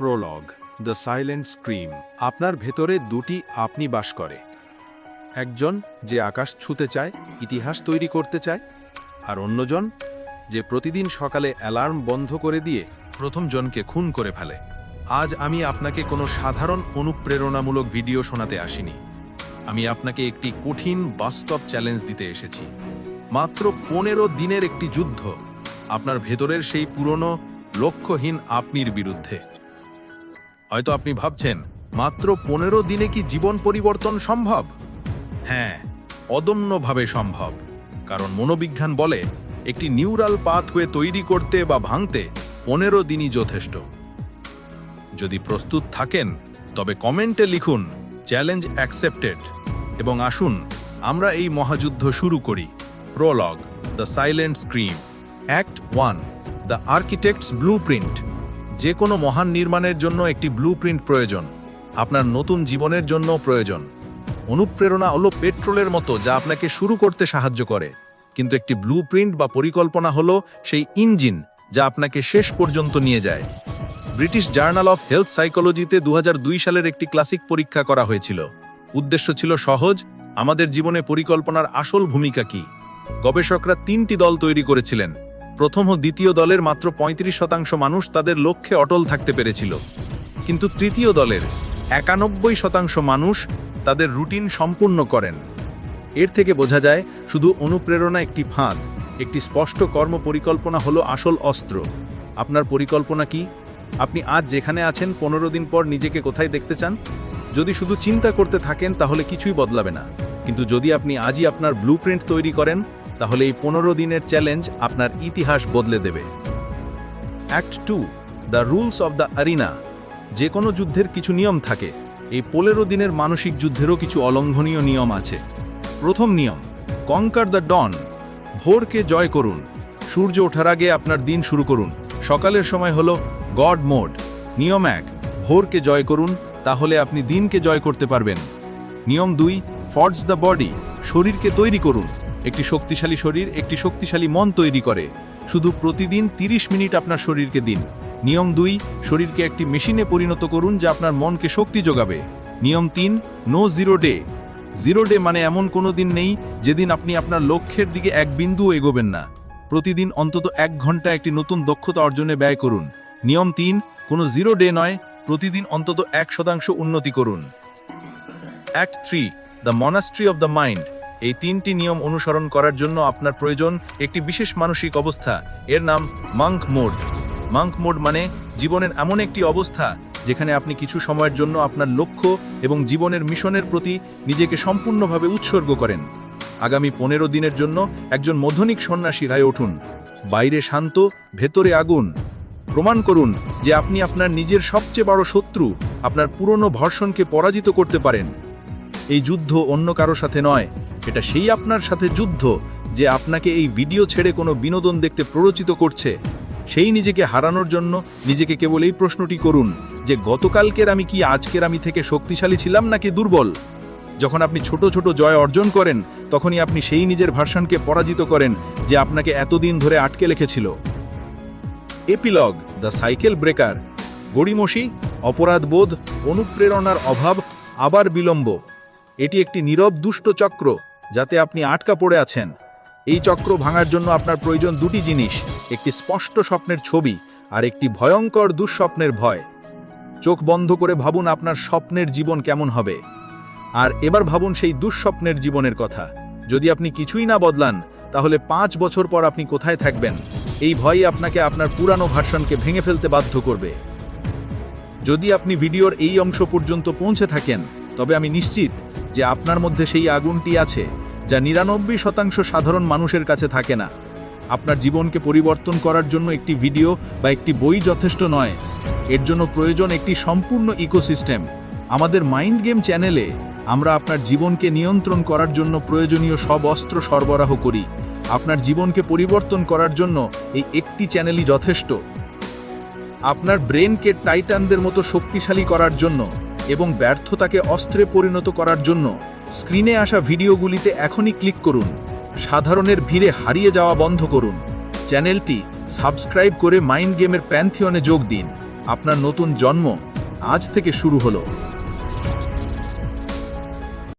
Prolog, the silent scream আপনার ভেতরে দুটি আপনি বাস করে। একজন যে আকাশ ছুঁতে চায়, ইতিহাস তৈরি করতে চায়, আর অন্যজন যে প্রতিদিন সকালে অ্যালার্ম বন্ধ করে দিয়ে প্রথম জনকে খুন করে ফেলে। আজ আমি আপনাকে কোনো সাধারণ অনুপ্রেরণামূলক ভিডিও শোনাতে আসিনি। আমি আপনাকে একটি কঠিন বাস্তব চ্যালেঞ্জ দিতে এসেছি। মাত্র পনেরো দিনের একটি যুদ্ধ আপনার ভেতরের সেই পুরনো, লক্ষ্যহীন আপনির বিরুদ্ধে। হয়তো আপনি ভাবছেন, মাত্র পনেরো দিনে কি জীবন পরিবর্তন সম্ভব? হ্যাঁ অদম্যভাবে সম্ভব। কারণ মনোবিজ্ঞান বলে, একটি নিউরাল পাথওয়ে তৈরি করতে বা ভাঙতে পনেরো দিনই যথেষ্ট। যদি প্রস্তুত থাকেন, তবে কমেন্টে লিখুন, চ্যালেঞ্জ অ্যাকসেপ্টেড এবং আসুন, আমরা এই মহাযুদ্ধ শুরু করি। Prologue, the silent scream act one, the architects blue যে কোনো মহান নির্মাণের জন্য একটি ব্লু প্রয়োজন, আপনার নতুন জীবনের জন্য প্রয়োজন। অনুপ্রেরণা হলো পেট্রোলের মতো যা আপনাকে শুরু করতে সাহায্য করে। কিন্তু একটি ব্লু বা পরিকল্পনা হলো সেই ইঞ্জিন যা আপনাকে শেষ পর্যন্ত নিয়ে যায়। ব্রিটিশ জার্নাল অফ হেলথ সাইকোলজিতে দু হাজার দুই সালের একটি ক্লাসিক পরীক্ষা করা হয়েছিল। উদ্দেশ্য ছিল সহজ, আমাদের জীবনে পরিকল্পনার আসল ভূমিকা কি? গবেষকরা তিনটি দল তৈরি করেছিলেন। প্রথম ও দ্বিতীয় দলের মাত্র ৩৫ শতাংশ মানুষ তাদের লক্ষ্যে অটল থাকতে পেরেছিল। কিন্তু তৃতীয় দলের একানব্বই শতাংশ মানুষ তাদের রুটিন সম্পূর্ণ করেন। এর থেকে বোঝা যায়, শুধু অনুপ্রেরণা একটি ফাঁদ, একটি স্পষ্ট কর্ম পরিকল্পনা হলো আসল অস্ত্র। আপনার পরিকল্পনা কি? আপনি আজ যেখানে আছেন, পনেরো দিন পর নিজেকে কোথায় দেখতে চান? যদি শুধু চিন্তা করতে থাকেন, তাহলে কিছুই বদলাবে না। কিন্তু যদি আপনি আজই আপনার ব্লু তৈরি করেন তাহলে এই পনেরো দিনের চ্যালেঞ্জ আপনার ইতিহাস বদলে দেবে। Act two the rules of the arena যে কোনো যুদ্ধের কিছু নিয়ম থাকে। এই পনেরো দিনের মানসিক যুদ্ধেরও কিছু অলঙ্ঘনীয় নিয়ম আছে। প্রথম নিয়ম কঙ্কার দ্য ডন ভোরকে জয় করুন। সূর্য ওঠার আগে আপনার দিন শুরু করুন। সকালের সময় হলো গড মোড নিয়ম এক, ভোরকে জয় করুন, তাহলে আপনি দিনকে জয় করতে পারবেন। নিয়ম দুই ফর্জ দ্য বডি শরীরকে তৈরি করুন। একটি শক্তিশালী শরীর, একটি শক্তিশালী মন তৈরি করে। শুধু প্রতিদিন 30 মিনিট আপনার শরীরকে দিন। নিয়ম দুই, শরীরকে একটি মেশিনে পরিণত করুন যা আপনার মনকে শক্তি যোগাবে। নিয়ম তিন no zero day zero day মানে এমন কোনো দিন নেই যেদিন আপনি আপনার লক্ষ্যের দিকে এক বিন্দুও এগোবেন না। প্রতিদিন অন্তত এক ঘণ্টা একটি নতুন দক্ষতা অর্জনে ব্যয় করুন। নিয়ম তিন, কোনো জিরো ডে নয়, প্রতিদিন অন্তত এক শতাংশ উন্নতি করুন। Act three the monastery of the mind এই তিনটি নিয়ম অনুসরণ করার জন্য আপনার প্রয়োজন একটি বিশেষ মানসিক অবস্থা। এর নাম মাঙ্ক মোড। মাঙ্ক মোড মানে জীবনের এমন একটি অবস্থা যেখানে আপনি কিছু সময়ের জন্য আপনার লক্ষ্য এবং জীবনের মিশনের প্রতি নিজেকে সম্পূর্ণভাবে উৎসর্গ করেন। আগামী পনেরো দিনের জন্য একজন মধ্যনিক সন্ন্যাসী রায় উঠুন। বাইরে শান্ত, ভেতরে আগুন। প্রমাণ করুন যে আপনি আপনার নিজের সবচেয়ে বড় শত্রু, আপনার পুরনো ভর্ষণকে পরাজিত করতে পারেন। এই যুদ্ধ অন্য কারও সাথে নয় এটা সেই আপনার সাথে যুদ্ধ যে আপনাকে এই ভিডিও ছেড়ে কোনো বিনোদন দেখতে প্ররোচিত করছে। সেই নিজেকে হারানোর জন্য নিজেকে কেবল এই প্রশ্নটি করুন, যে গতকালকের আমি কি আজকের আমি থেকে শক্তিশালী ছিলাম নাকি দুর্বল? যখন আপনি ছোট ছোট জয় অর্জন করেন, তখনই আপনি সেই নিজের ভার্সনকে পরাজিত করেন যে আপনাকে এতদিন ধরে আটকে রেখেছিল। Epilogue, the cycle breaker. গড়িমসি অপরাধবোধ অনুপ্রেরণার অভাব, আবার বিলম্ব। এটি একটি নীরব দুষ্ট চক্র। যাতে আপনি আটকা পড়ে আছেন। এই চক্র ভাঙার জন্য আপনার প্রয়োজন দুটি জিনিস, একটি স্পষ্ট স্বপ্নের ছবি আর একটি ভয়ঙ্কর দুঃস্বপ্নের ভয়। চোখ বন্ধ করে ভাবুন আপনার স্বপ্নের জীবন কেমন হবে। আর এবার ভাবুন সেই দুঃস্বপ্নের জীবনের কথা। যদি আপনি কিছুই না বদলান, তাহলে পাঁচ বছর পর আপনি কোথায় থাকবেন? এই ভয়ই আপনাকে আপনার পুরানো ভার্সনকে ভেঙে ফেলতে বাধ্য করবে। যদি আপনি ভিডিওর এই অংশ পর্যন্ত পৌঁছে থাকেন, তবে আমি নিশ্চিত যে আপনার মধ্যে সেই আগুনটি আছে, যা নিরানব্বই শতাংশ সাধারণ মানুষের কাছে থাকে না। আপনার জীবনকে পরিবর্তন করার জন্য একটি ভিডিও বা একটি বই যথেষ্ট নয়। এর জন্য প্রয়োজন একটি সম্পূর্ণ ইকোসিস্টেম। আমাদের মাইন্ড গেম চ্যানেলে আমরা আপনার জীবনকে নিয়ন্ত্রণ করার জন্য প্রয়োজনীয় সব অস্ত্র সরবরাহ করি। আপনার জীবনকে পরিবর্তন করার জন্য এই একটি চ্যানেলই যথেষ্ট। আপনার ব্রেনকে টাইটানদের মতো শক্তিশালী করার জন্য এবং ব্যর্থতাকে অস্ত্রে পরিণত করার জন্য স্ক্রিনে আসা ভিডিওগুলিতে এখনই ক্লিক করুন। সাধারণের ভিড়ে হারিয়ে যাওয়া বন্ধ করুন। চ্যানেলটি সাবস্ক্রাইব করে মাইন্ড গেমের প্যান্থিয়নে যোগ দিন। আপনার নতুন জন্ম আজ থেকে শুরু হলো।